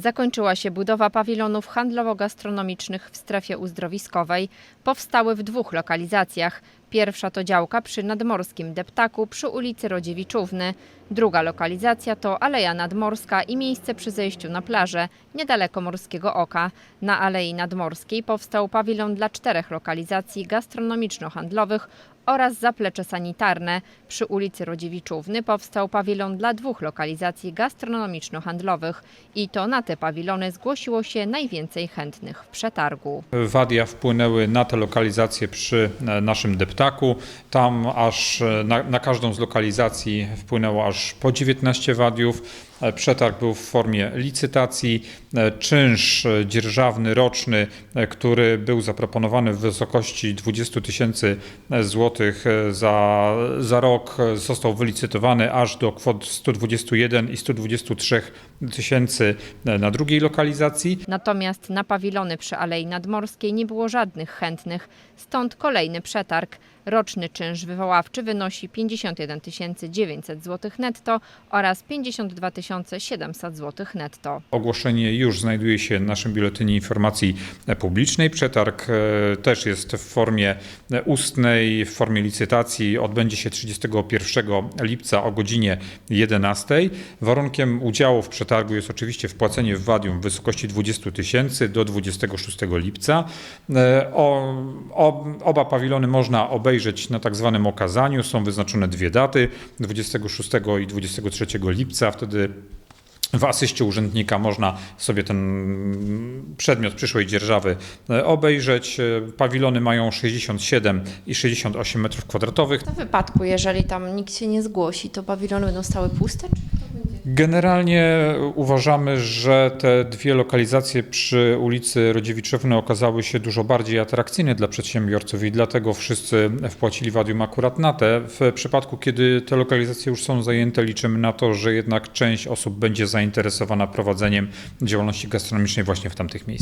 Zakończyła się budowa pawilonów handlowo-gastronomicznych w strefie uzdrowiskowej. Powstały w dwóch lokalizacjach. Pierwsza to działka przy nadmorskim deptaku przy ulicy Rodziewiczówny. Druga lokalizacja to Aleja Nadmorska i miejsce przy zejściu na plażę, niedaleko Morskiego Oka. Na Alei Nadmorskiej powstał pawilon dla czterech lokalizacji gastronomiczno-handlowych oraz zaplecze sanitarne. Przy ulicy Rodziewiczówny powstał pawilon dla dwóch lokalizacji gastronomiczno-handlowych i to na te pawilony zgłosiło się najwięcej chętnych w przetargu. Wadia wpłynęły na te lokalizacje przy e, naszym deptaku. Tam aż e, na, na każdą z lokalizacji wpłynęło aż po 19 wadiów. Przetarg był w formie licytacji. E, Czynsz dzierżawny roczny, e, który był zaproponowany w wysokości 20 tysięcy złotych e, za, za rok, został wylicytowany aż do kwot 121 i 123 tysięcy na drugiej lokalizacji. Natomiast na pawilony przy Alei Nadmorskiej nie było żadnych chętnych, stąd kolejny przetarg. Roczny czynsz wywoławczy wynosi 51 900 zł netto oraz 52 700 zł netto. Ogłoszenie już znajduje się w naszym biuletynie informacji publicznej. Przetarg e, też jest w formie ustnej, w formie licytacji. Odbędzie się 31 lipca o godzinie 11. Warunkiem udziału w przetargu jest oczywiście wpłacenie w wadium w wysokości 20 tysięcy do 26 lipca. E, O, o, oba pawilony można obejrzeć na tak zwanym okazaniu. Są wyznaczone dwie daty, 26 i 23 lipca. Wtedy w asyście urzędnika można sobie ten przedmiot przyszłej dzierżawy e, obejrzeć. E, Pawilony mają 67 i 68 metrów kwadratowych. W wypadku, jeżeli tam nikt się nie zgłosi, to pawilony będą stały puste? Generalnie uważamy, że te dwie lokalizacje przy ulicy Rodziewiczówny okazały się dużo bardziej atrakcyjne dla przedsiębiorców i dlatego wszyscy wpłacili wadium akurat na te. W przypadku, kiedy te lokalizacje już są zajęte, liczymy na to, że jednak część osób będzie zainteresowana prowadzeniem działalności gastronomicznej właśnie w tamtych miejscach.